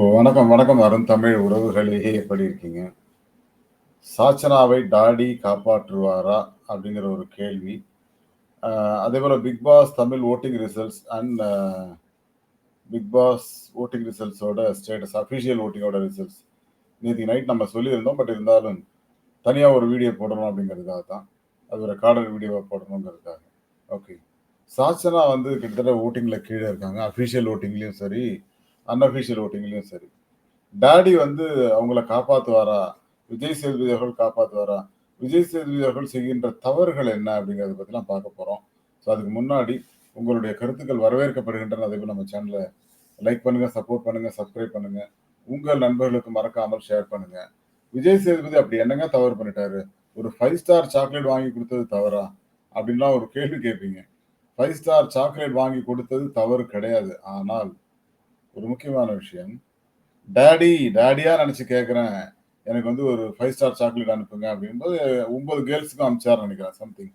வணக்கம், வணக்கம் அருண் தமிழ் உறவுகளே எப்படி இருக்கீங்க? சாச்சனாவை டாடி காப்பாற்றுவாரா? அப்படிங்கிற ஒரு கேள்வி. அதே போல் Bigg Boss Tamil voting results and Bigg Boss voting ரிசல்ட்ஸோட status official ஓட்டிங்கோட ரிசல்ட்ஸ். நேற்று நைட் நம்ம சொல்லியிருந்தோம். பட் இருந்தாலும் தனியாக ஒரு வீடியோ போடணும் அப்படிங்கிறதுக்காக தான். அது ஒரு ரெக்கார்டட் வீடியோவை போடணுங்கிறதுக்காக. ஓகே. சாச்சனா வந்து கிட்டத்தட்ட ஓட்டிங்கில் கீழே இருக்காங்க. அஃபிஷியல் ஓட்டிங்லேயும் சரி, அன்அஃபிஷியல் ஓட்டிங்லையும் சரி. டாடி வந்து அவங்கள காப்பாற்றுவாரா விஜய் சேதுபதி அவர்கள் காப்பாற்றுவாரா விஜய் சேதுபதி அவர்கள் செய்கின்ற தவறுகள் என்ன? அப்படிங்கிறத பற்றிலாம் பார்க்க போகிறோம் ஸோ அதுக்கு முன்னாடி உங்களுடைய கருத்துக்கள் வரவேற்கப்படுகின்றன. அதேபோல நம்ம சேனலை லைக் பண்ணுங்கள் சப்போர்ட் பண்ணுங்கள் சப்ஸ்கிரைப் பண்ணுங்கள் உங்கள் நண்பர்களுக்கு மறக்காமல் ஷேர் பண்ணுங்கள் விஜய் சேதுபதி அப்படி என்னங்க தவறு பண்ணிட்டாரு? ஒரு ஃபைவ் ஸ்டார் சாக்லேட் வாங்கி கொடுத்தது தவறா? அப்படின்லாம் ஒரு கேள்வி கேட்பீங்க. ஃபைவ் ஸ்டார் சாக்லேட் வாங்கி கொடுத்தது தவறு கிடையாது. ஆனால் ஒரு முக்கியமான விஷயம். டாடி டேடியா நினைச்சு கேட்குறேன் எனக்கு வந்து ஒரு ஃபைவ் ஸ்டார் சாக்லேட் அனுப்புங்க அப்படின்போது ஒன்பது கேர்ள்ஸுக்கும் அனுப்பிச்சார் நினைக்கிறேன் சம்திங்.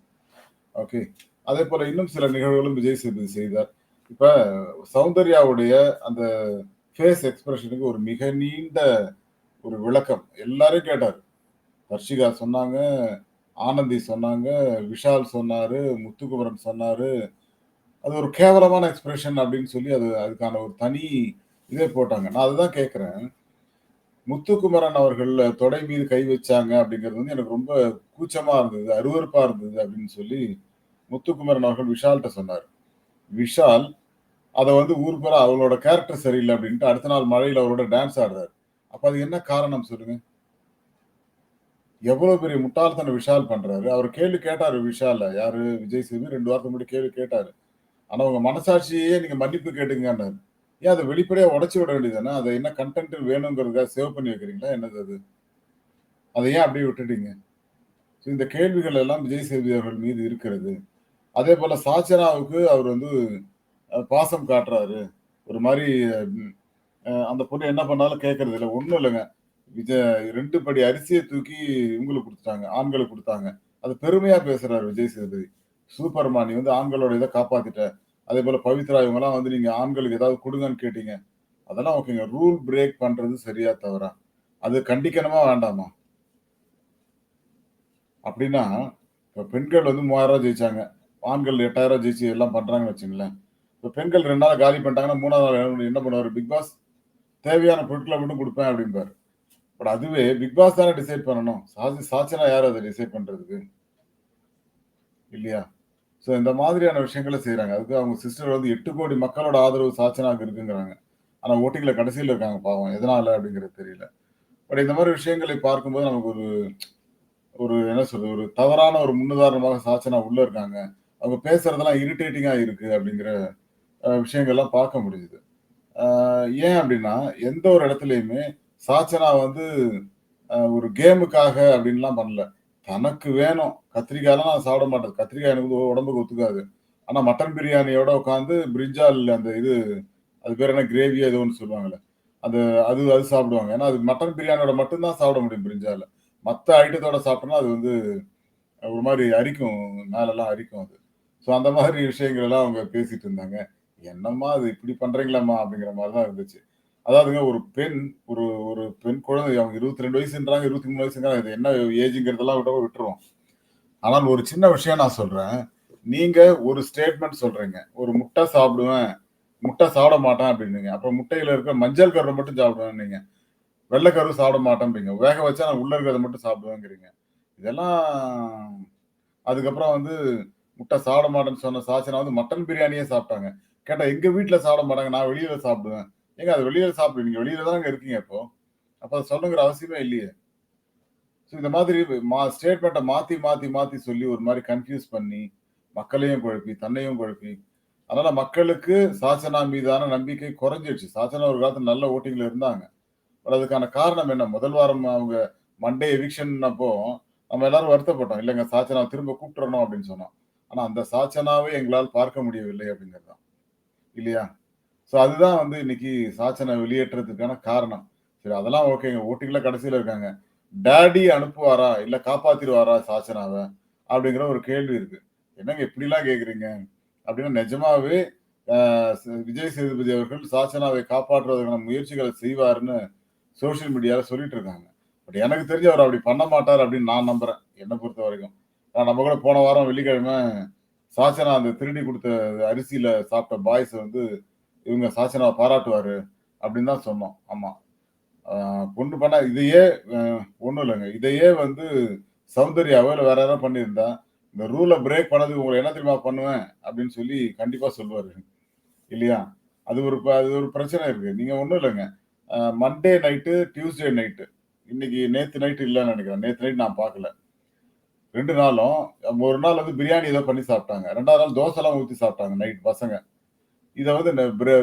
ஓகே. அதே போல இன்னும் சில நிகழ்வுகளும் விஜய் சேதுபதி செய்தார். இப்ப சௌந்தர்யாவுடைய அந்த ஃபேஸ் எக்ஸ்பிரஷனுக்கு ஒரு மிக நீண்ட ஒரு விளக்கம் எல்லாரும் கேட்டார் தர்ஷிகா சொன்னாங்க, ஆனந்தி சொன்னாங்க, விஷால் சொன்னாரு, முத்துக்குமரன் சொன்னாரு. அது ஒரு கேவலமான எக்ஸ்பிரஷன் அப்படின்னு சொல்லி அது அதுக்கான ஒரு தனி இதே போட்டாங்க. நான் அதுதான் கேட்குறேன் முத்துக்குமரன் அவர்கள் தொடை மீது கை வச்சாங்க அப்படிங்கிறது வந்து எனக்கு ரொம்ப கூச்சமாக இருந்தது, அருவறுப்பாக இருந்தது அப்படின்னு சொல்லி முத்துக்குமரன் அவர்கள் விஷால்கிட்ட சொன்னார் விஷால் அதை வந்து ஊர் பெற அவளோட கேரக்டர் சரியில்லை அப்படின்ட்டு அடுத்த நாள் மழையில் அவரோட டான்ஸ் ஆடுறாரு. அப்போ அது என்ன காரணம் சொல்லுங்க? எவ்வளோ பெரிய முட்டாள்தனை விஷால் பண்ணுறாரு அவர் கேள்வி கேட்டார் விஷால. யார் விஜய் சேதுபதி 2 வாரத்துக்கு முன்னாடி கேள்வி கேட்டார் ஆனால் உங்கள் மனசாட்சியே நீங்கள் மன்னிப்பு கேட்டுங்கன்னாரு. ஏன் அதை வெளிப்படையாக உடச்சி விட வேண்டியது தானே? என்ன கண்டென்ட் வேணுங்கிறதுக்காக சேவ் பண்ணி வைக்கிறீங்களா? என்னது அது? அதை ஏன் அப்படியே விட்டுட்டீங்க? ஸோ இந்த கேள்விகள் எல்லாம் விஜய் சேதுபதி அவர்கள் மீது இருக்கிறது. அதே போல் சாச்சனாவுக்கு அவர் வந்து பாசம் காட்டுறாரு. ஒரு மாதிரி அந்த பொண்ணு என்ன பண்ணாலும் கேட்கறது இல்லை ஒன்றும் இல்லைங்க விஜய் ரெண்டு படி அரிசியை தூக்கி இவங்களுக்கு கொடுத்துட்டாங்க ஆண்களுக்கு கொடுத்தாங்க அது பெருமையாக பேசுகிறாரு விஜய் சேதுபதி. சூப்பர்மா நீ வந்து ஆண்களோட இத அதே போல் பவித்ரா இவங்கெல்லாம் வந்து நீங்க ஆண்களுக்கு ஏதாவது கொடுங்கன்னு கேட்டீங்க. அதெல்லாம் ஓகேங்க. ரூல் பிரேக் பண்றது சரியா? தவறா? அது கண்டிக்கணுமா? வேண்டாமா? அப்படின்னா, இப்ப பெண்கள் வந்து மூவாயிரம் ஜெயிச்சாங்க. ஆண்கள் 8000 ஜெயிச்சு எல்லாம் பண்றாங்கன்னு வச்சுங்களேன் இப்ப பெண்கள் ரெண்டு நாள் காலி பண்ணிட்டாங்கன்னா, மூணாவது நாள் என்ன பண்ணுவார் பிக் பாஸ்? தேவையான பொருட்களை மட்டும் கொடுப்பேன் அப்படிம்பாரு. பட் அதுவே பிக் பாஸ் தானே டிசைட் பண்ணணும். சாச்சி சாச்சனா யார் அதை டிசைட் பண்றதுக்கு? இல்லையா? ஸோ இந்த மாதிரியான விஷயங்கள செய்கிறாங்க அதுக்கு அவங்க சிஸ்டர் வந்து எட்டு கோடி மக்களோட ஆதரவு சாச்சனாவுக்கு இருக்குங்கிறாங்க. ஆனால் வோட்டிங்ல கடைசியில் இருக்காங்க பாவம். எதனால அப்படிங்கிறது தெரியல. பட் இந்த மாதிரி விஷயங்களை பார்க்கும்போது நமக்கு ஒரு ஒரு என்ன சொல்றது? ஒரு தவறான ஒரு முன்னுதாரணமாக சாச்சனா உள்ள இருக்காங்க. அவங்க பேசுறதெல்லாம் இரிட்டேட்டிங்கா இருக்கு அப்படிங்கிற விஷயங்கள்லாம் பார்க்க முடியுது. ஏன் அப்படின்னா, எந்த ஒரு இடத்துலையுமே சாச்சனா வந்து ஒரு கேமுக்காக அப்படின்லாம் பண்ணல. தனக்கு வேணும். கத்திரிக்காயெல்லாம் நான் சாப்பிட மாட்டேன். கத்திரிக்காய் எனக்கு உடம்புக்கு ஒத்துக்காது. ஆனா மட்டன் பிரியாணியோட உட்காந்து பிரிஞ்சால் அந்த இது அது பேர் என்ன கிரேவி ஏதோ ஒன்று சொல்லுவாங்கல்ல. அது அது அது சாப்பிடுவாங்க. ஏன்னா அது மட்டன் பிரியாணியோட மட்டும்தான் சாப்பிட முடியும் பிரிஞ்சால. மற்ற ஐட்டத்தோட சாப்பிட்டோம்னா அது வந்து ஒரு மாதிரி அரிக்கும். மேலெல்லாம் அரிக்கும் அது. ஸோ அந்த மாதிரி விஷயங்கள் எல்லாம் அவங்க பேசிட்டு இருந்தாங்க. என்னம்மா அது இப்படி பண்றீங்களாம்மா? அப்படிங்கிற மாதிரி தான் இருந்துச்சு. அதாவதுங்க ஒரு பெண் ஒரு ஒரு பெண் குழந்தை அவங்க 22 வயசுன்றாங்க, 23 வயசுங்கிறாங்க. இது என்ன ஏஜுங்கிறதெல்லாம் விட விட்டுருவோம். ஆனால் ஒரு சின்ன விஷயம் நான் சொல்றேன். நீங்க ஒரு ஸ்டேட்மெண்ட் சொல்றீங்க. ஒரு முட்டை சாப்பிடுவேன். முட்டை சாப்பிட மாட்டேன் அப்படின்னீங்க. அப்புறம் முட்டையில இருக்கிற மஞ்சள் கருவை மட்டும் சாப்பிடுவேன் நீங்க வெள்ளைக்கரு சாப்பிட மாட்டேன்பீங்க. வேக வச்சா நான் உள்ள இருக்கிறத மட்டும் சாப்பிடுவேங்கிறீங்க. இதெல்லாம் அதுக்கப்புறம் வந்து முட்டை சாப்பிட மாட்டேன்னு சொன்ன சாச்சனா வந்து மட்டன் பிரியாணியே சாப்பிட்டாங்க. கேட்டா எங்க வீட்டில் சாப்பிட மாட்டாங்க. நான் வெளியில சாப்பிடுவேன். ஏங்க அது வெளியில சாப்பிடு நீங்க வெளியில தாங்க இருக்கீங்க இப்போ. அப்ப அதை சொல்லணுங்கிற அவசியமே இல்லையே. ஸோ இந்த மாதிரி மா ஸ்டேட்மெண்ட்டை மாத்தி, மாத்தி, மாத்தி சொல்லி ஒரு மாதிரி கன்ஃபியூஸ் பண்ணி, மக்களையும் குழப்பி, தன்னையும் குழப்பி, அதனால மக்களுக்கு சாச்சனா மீதான நம்பிக்கை குறைஞ்சிடுச்சு சாச்சனா ஒரு காலத்துல நல்ல ஓட்டிங்ல இருந்தாங்க. பட் அதுக்கான காரணம் என்ன? முதல் வாரம் அவங்க மண்டே எவிக்ஷன்னப்போ நம்ம எல்லாரும் வருத்தப்பட்டோம். இல்லைங்க சாச்சனா திரும்ப கூப்பிட்டுறணும் அப்படின்னு சொன்னோம். ஆனா அந்த சாச்சனாவை எங்களால் பார்க்க முடியவில்லை அப்படிங்கிறது தான். இல்லையா? ஸோ அதுதான் வந்து இன்னைக்கு சாச்சனை வெளியேற்றத்துக்கான காரணம். சரி அதெல்லாம் ஓகேங்க. வோட்டிங்ல கடைசியில் இருக்காங்க. டேடி அனுப்புவாரா? இல்லை காப்பாத்திடுவாரா சாச்சனாவை அப்படிங்கிற ஒரு கேள்வி இருக்கு. என்னங்க இப்படிலாம் கேட்குறீங்க அப்படின்னா நிஜமாவே விஜய் சேதுபதி அவர்கள் சாச்சனாவை காப்பாற்றுவதற்கான முயற்சிகளை செய்வாருன்னு சோஷியல் மீடியாவில் சொல்லிட்டு இருக்காங்க பட் எனக்கு தெரிஞ்சு அவர் அப்படி பண்ண மாட்டார் அப்படின்னு நான் நம்புறேன் என்னை பொறுத்த வரைக்கும் நான் நம்ம கூட போன வாரம் வெள்ளிக்கிழமை சாச்சனா அந்த திருடி கொடுத்த அரிசியில சாப்பிட்ட பாய்ஸ் வந்து இவங்க சாசனாவை பாராட்டுவாரு அப்படின்னு தான் சொன்னோம். ஆமா. கொண்டு பொண்ணு பண்ணா இதையே ஒன்றும் இல்லைங்க. இதையே வந்து சௌந்தர்யாவோ இல்லை வேற யாராவது பண்ணியிருந்தா இந்த ரூலை பிரேக் பண்ணதுக்கு உங்களை என்ன தெரியுமா பண்ணுவேன் அப்படின்னு சொல்லி கண்டிப்பா சொல்லுவாரு. இல்லையா? அது ஒரு ப- அது ஒரு பிரச்சனை இருக்கு. நீங்க ஒன்றும் இல்லைங்க. மண்டே நைட்டு டியூஸ்டே நைட்டு இன்னைக்கு நேற்று நைட்டு இல்லைன்னு நினைக்கிறேன். நேற்று நைட் நான் பார்க்கல. ரெண்டு நாளும் ஒரு நாள் வந்து பிரியாணி ஏதோ பண்ணி சாப்பிட்டாங்க. ரெண்டாவது நாள் தோசைலாம் ஊற்றி சாப்பிட்டாங்க நைட் பசங்க. இதை வந்து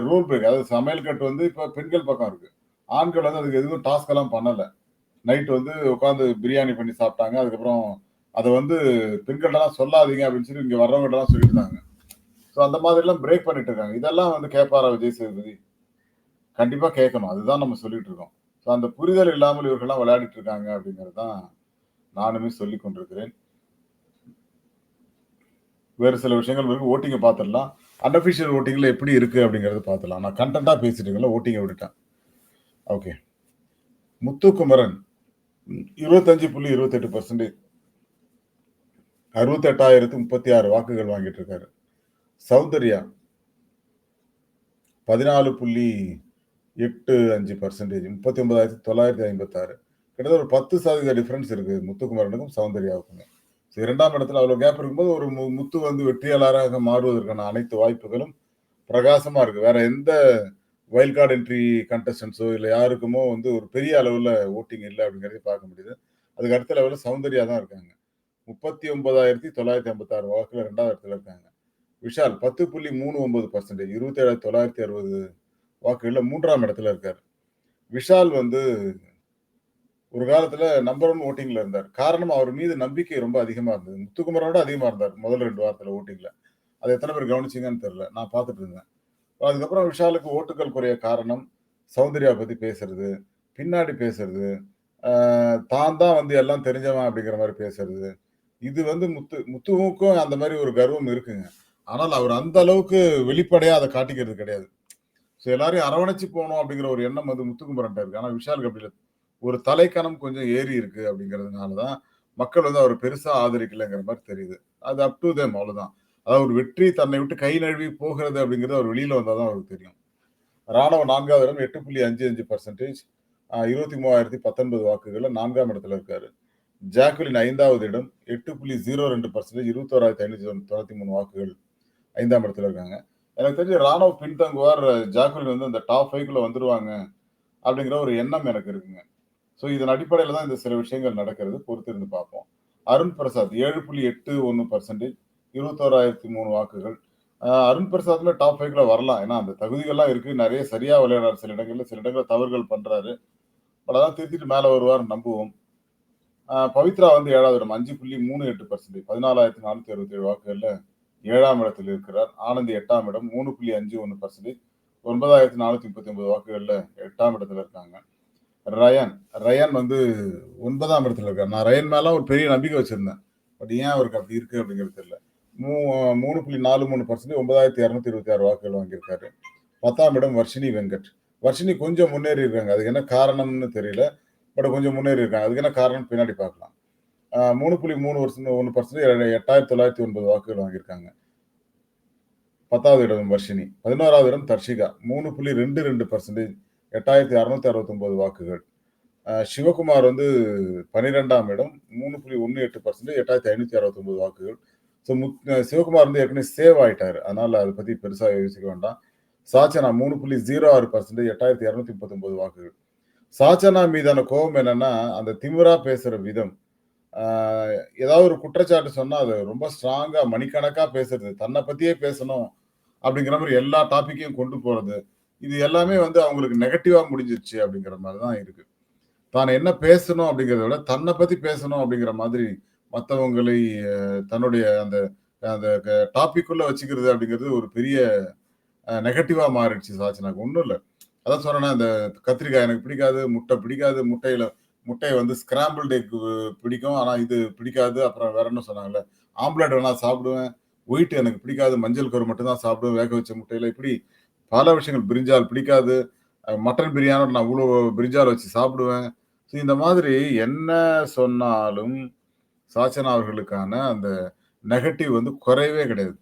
ரூல் பிரேக் அதாவது சமையல் கட்டு வந்து இப்போ பெண்கள் பக்கம் இருக்கு. ஆண்கள் வந்து அதுக்கு எதுவும் டாஸ்க் எல்லாம் பண்ணல. நைட் வந்து உட்காந்து பிரியாணி பண்ணி சாப்பிட்டாங்க. அதுக்கப்புறம் அதை வந்து பெண்கள்லாம் சொல்லாதீங்க அப்படின்னு சொல்லி இங்க வர்றவங்கள்டலாம் சொல்லியிருந்தாங்க. ஸோ அந்த மாதிரிலாம் பிரேக் பண்ணிட்டு இருக்காங்க. இதெல்லாம் வந்து கேட்பாரா விஜய் சேதுபதி? கண்டிப்பா கேட்கணும். அதுதான் நம்ம சொல்லிட்டு இருக்கோம். ஸோ அந்த புரிதல் இல்லாமல் இவர்கள்லாம் விளையாடிட்டு இருக்காங்க அப்படிங்கிறது தான் நானுமே சொல்லி கொண்டிருக்கிறேன். வேறு சில விஷயங்கள் இருக்கு. ஓட்டிங்கை பார்த்துடலாம். அன்அஃபிஷியல் ஓட்டிங்கில் எப்படி இருக்கு அப்படிங்கறத பார்த்துலாம் நான் கண்டென்ட்டாக பேசிட்டீங்களா ஓட்டிங்கை விட்டுட்டேன். ஓகே முத்துக்குமரன் இருபத்தஞ்சு புள்ளி இருபத்தெட்டு பர்சன்டேஜ் அறுபத்தெட்டாயிரத்து முப்பத்தி ஆறு வாக்குகள் வாங்கிட்டு இருக்காரு சௌந்தர்யா பதினாலு புள்ளி எட்டு அஞ்சு பர்சன்டேஜ் முப்பத்தி ஒன்பதாயிரத்தி தொள்ளாயிரத்தி ஐம்பத்தாறு. கிட்டத்தட்ட ஒரு பத்து சதவீத டிஃப்ரென்ஸ் இருக்குது முத்துக்குமரனுக்கும் சௌந்தர்யாவுக்குமே. இரண்டாம் இடத்துல அவ்வளவு கேப் இருக்கும்போது ஒரு மு- முத்து வந்து வெற்றியாளராக மாறுவதற்கான அனைத்து வாய்ப்புகளும் பிரகாசமா இருக்கு. வேற எந்த வைல்ட் கார்டு என்ட்ரி கண்டஸ்டன்ஸோ இல்லை யாருக்குமோ வந்து ஒரு பெரிய அளவுல ஓட்டிங் இல்லை அப்படிங்கறதை பார்க்க முடியுது. அதுக்கு அடுத்த லெவலில் சௌந்தர்யா தான் இருக்காங்க. முப்பத்தி ஒன்பதாயிரத்தி தொள்ளாயிரத்தி ஐம்பத்தாறு வாக்கில் வாக்குல ரெண்டாவது இடத்துல இருக்காங்க. விஷால் பத்து புள்ளி மூணு ஒன்பது பர்சன்டேஜ் இருபத்தி ஏழாயிரத்தி தொள்ளாயிரத்தி அறுபது வாக்குகளில் மூன்றாம் இடத்துல இருக்கார். விஷால் வந்து ஒரு காலத்துல நம்பர் ஒன் ஓட்டிங்ல இருந்தார். காரணம் அவர் மீது நம்பிக்கை ரொம்ப அதிகமா இருந்தது. முத்துக்குமரோட அதிகமா இருந்தார் முதல் ரெண்டு வாரத்துல ஓட்டிங்ல அது எத்தனை பேர் கவனிச்சிங்கன்னு தெரியல. நான் பார்த்துட்டு இருந்தேன். அதுக்கப்புறம் விஷாலுக்கு ஓட்டுகள் குறைய காரணம் சௌந்தர்யா பத்தி பேசுறது பின்னாடி பேசுறது தான் தான் வந்து எல்லாம் தெரிஞ்சவன் அப்படிங்கிற மாதிரி பேசுறது. இது வந்து முத்து முத்துவுக்கும் அந்த மாதிரி ஒரு கர்வம் இருக்குங்க. ஆனால் அவர் அந்த அளவுக்கு வெளிப்படையா அதை காட்டிக்கிறது கிடையாது. ஸோ எல்லாரையும் அரவணைச்சு போகணும் அப்படிங்கிற ஒரு எண்ணம் வந்து முத்துக்குமரன் இருக்கு. ஆனால் விஷாலுக்கு அப்படி இல்லை. ஒரு தலைக்கணம் கொஞ்சம் ஏறி இருக்கு அப்படிங்கிறதுனால தான் மக்கள் வந்து அவர் பெருசா ஆதரிக்கலைங்கிற மாதிரி தெரியுது. அது அப் டு தேம் அவ்வளவுதான். அதாவது ஒரு வெற்றி தன்னை விட்டு கை நழுவி போகிறது அப்படிங்கிறது அவர் வெளியில வந்தாதான் அவருக்கு தெரியும். ராணுவ நான்காவது இடம் எட்டு புள்ளி அஞ்சு அஞ்சு பர்சன்டேஜ் இருபத்தி மூவாயிரத்தி பத்தொன்பது வாக்குகள்ல நான்காம் இடத்துல இருக்காரு. ஜாக்குலின் ஐந்தாவது இடம் எட்டு புள்ளி ஜீரோ ரெண்டு பர்சன்டேஜ் இருபத்தோராயிரத்தி ஐநூற்றி தொண்ணூத்தி மூணு வாக்குகள் ஐந்தாம் இடத்துல இருக்காங்க. எனக்கு தெரிஞ்சு ராணுவ பின்தங்குவார் ஜாக்குலின் வந்து அந்த டாப் ஃபைவ்க்குள்ள வந்துருவாங்க அப்படிங்கிற ஒரு எண்ணம் எனக்கு இருக்குங்க. ஸோ இதன் அடிப்படையில் தான் இந்த சில விஷயங்கள் நடக்கிறது. பொறுத்து இருந்து பார்ப்போம். அருண் பிரசாத் ஏழு புள்ளி எட்டு ஒன்று பர்சன்டேஜ் இருபத்தோராயிரத்தி மூணு வாக்குகள். அருண் பிரசாத்தில் டாப் ஃபைவ்ல வரலாம். ஏன்னா அந்த தகுதிகள்லாம் இருக்கு. நிறைய சரியா விளையாடுறாரு சில இடங்கள்ல. சில இடங்கள்ல தவறுகள் பண்றாரு. பட் அதான் திருத்திட்டு மேலே வருவார் நம்புவோம். பவித்ரா வந்து ஏழாவது இடம். அஞ்சு புள்ளி மூணு எட்டு பர்சன்டேஜ் பதினாலாயிரத்தி நானூத்தி அறுபத்தி ஏழு வாக்குகள்ல ஏழாம் இடத்தில் இருக்கிறார். ஆனந்த் எட்டாம் இடம் மூணு புள்ளி அஞ்சு ஒன்று பர்சன்டேஜ் ஒன்பதாயிரத்தி நானூத்தி முப்பத்தி ஒன்பது வாக்குகள்ல எட்டாம் இடத்துல இருக்காங்க. ரயன் ரயன் வந்து ஒன்பதாம் இடத்துல இருக்கார். நான் ரயன் மேலே ஒரு பெரிய நம்பிக்கை வச்சுருந்தேன். பட் ஏன் அவருக்கு அப்படி இருக்குது அப்படிங்கிறது தெரியல. மூ மூணு புள்ளி நாலு மூணு பர்சன்டேஜ் ஒன்பதாயிரத்தி இரநூத்தி இருபத்தி ஆறு வாக்குகள் வாங்கியிருக்காரு. பத்தாம் இடம் வர்ஷினி வெங்கட். வர்ஷினி கொஞ்சம் முன்னேறி இருக்காங்க. அதுக்கு என்ன காரணம்னு தெரியல. பட் கொஞ்சம் முன்னேறி இருக்காங்க. அதுக்கு என்ன காரணம் பின்னாடி பார்க்கலாம். மூணு புள்ளி மூணு வருஷம் ஒன்று பர்சன்ட் எட்டாயிரத்தி தொள்ளாயிரத்தி ஒன்பது வாக்குகள் வாங்கியிருக்காங்க. பத்தாவது இடம் வர்ஷினி. பதினோராவது இடம் தர்ஷிகா. மூணு புள்ளி ரெண்டு ரெண்டு பர்சன்டேஜ் எட்டாயிரத்தி அறுநூத்தி அறுபத்தொன்பது வாக்குகள். சிவகுமார் வந்து பன்னிரெண்டாம் இடம் மூணு புள்ளி ஒன்று எட்டு பர்சன்டேஜ் எட்டாயிரத்தி ஐநூத்தி அறுபத்தொன்பது வாக்குகள். ஸோ முத் சிவகுமார் வந்து ஏற்கனவே சேவ் ஆயிட்டாரு. அதனால அதை பத்தி பெருசா யோசிக்க வேண்டாம். சாச்சனா மூணு புள்ளி ஜீரோ ஆறு பர்சன்டேஜ் எட்டாயிரத்தி இரநூத்தி முப்பத்தொன்பது வாக்குகள். சாச்சனா மீதான கோபம் என்னன்னா அந்த திமிரா பேசுற விதம். ஏதாவது ஒரு குற்றச்சாட்டு சொன்னால் அது ரொம்ப ஸ்ட்ராங்காக மணிக்கணக்காக பேசுறது. தன்னை பத்தியே பேசணும் அப்படிங்கிற மாதிரி எல்லா டாப்பிக்கையும் கொண்டு போறது. இது எல்லாமே வந்து அவங்களுக்கு நெகட்டிவா முடிஞ்சிருச்சு அப்படிங்கிற மாதிரி தான் இருக்கு. தான் என்ன பேசணும் அப்படிங்கிறத விட தன்னை பத்தி பேசணும் அப்படிங்கிற மாதிரி மற்றவங்களை தன்னுடைய அந்த அந்த டாபிக்குள்ள வச்சுக்கிறது அப்படிங்கிறது ஒரு பெரிய நெகட்டிவா மாறிடுச்சு சாச்சினாக்கு. ஒன்றும் இல்லை. அதான் சொன்னேன்னா இந்த கத்திரிக்காய் எனக்கு பிடிக்காது முட்டை பிடிக்காது முட்டையில முட்டையை வந்து ஸ்கிராம்பிள் எக் பிடிக்கும். ஆனா இது பிடிக்காது அப்புறம் வேற என்ன சொன்னாங்கல்ல ஆம்லெட் வேணா சாப்பிடுவேன். ஒயிட் எனக்கு பிடிக்காது மஞ்சள் கரு மட்டும் தான் சாப்பிடுவேன் வேக வச்ச முட்டையில. இப்படி பல விஷயங்கள் பிரிஞ்சால் பிடிக்காது. மட்டன் பிரியாணி நான் இவ்வளோ பிரிஞ்சால் வச்சு சாப்பிடுவேன். ஸோ இந்த மாதிரி என்ன சொன்னாலும் சாச்சனா அவர்களுக்கான அந்த நெகட்டிவ் வந்து குறையவே கிடையாது.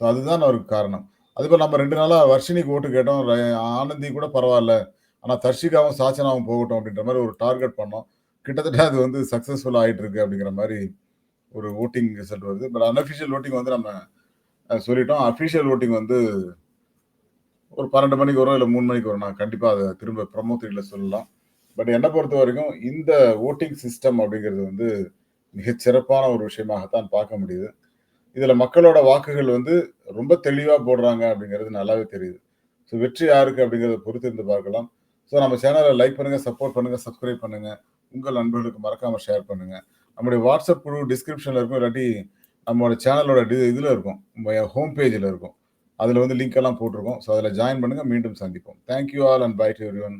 ஸோ அதுதான் அவருக்கு காரணம். அதுபோல் நம்ம ரெண்டு நாளாக வர்ஷினிக்கு ஓட்டு கேட்டோம். ர- ஆனந்தி கூட பரவாயில்ல. ஆனால் தர்ஷிகாவும் சாச்சனாவும் போகட்டும் அப்படின்ற மாதிரி ஒரு டார்கெட் பண்ணோம். கிட்டத்தட்ட அது வந்து சக்ஸஸ்ஃபுல் ஆகிட்டு இருக்கு அப்படிங்கிற மாதிரி ஒரு ஓட்டிங் ரிசல்ட் வருது பட் அன்அஃபிஷியல் ஓட்டிங் வந்து நம்ம சொல்லிட்டோம். அஃபிஷியல் ஓட்டிங் வந்து ஒரு பன்னெண்டு மணிக்கு வரும் இல்லை மூணு மணிக்கு வரும். நான் கண்டிப்பாக அதை திரும்ப ப்ரமோத்திரியில் சொல்லலாம். பட் என்னை பொறுத்த வரைக்கும் இந்த ஓட்டிங் சிஸ்டம் அப்படிங்கிறது வந்து மிகச் சிறப்பான ஒரு விஷயமாகத்தான் பார்க்க முடியுது. இதில் மக்களோட வாக்குகள் வந்து ரொம்ப தெளிவாக போடுறாங்க அப்படிங்கிறது நல்லாவே தெரியுது. ஸோ வெற்றி யாருக்கு அப்படிங்கிறத பொறுத்து இருந்து பார்க்கலாம். ஸோ நம்ம சேனலை லைக் பண்ணுங்கள் சப்போர்ட் பண்ணுங்கள் சப்ஸ்கிரைப் பண்ணுங்கள் உங்கள் நண்பர்களுக்கு மறக்காமல் ஷேர் பண்ணுங்கள் நம்முடைய வாட்ஸ்அப் குழு டிஸ்கிரிப்ஷனில் இருக்கும் இல்லாட்டி நம்மளோட சேனலோட டி இதில் இருக்கும். ஹோம் பேஜில் இருக்கும். அதில் வந்து லிங்க் எல்லாம் போட்டிருக்கோம். ஸோ அதில் ஜாயின் பண்ணுங்கள் மீண்டும் சந்திப்போம். Thank you all and bye to everyone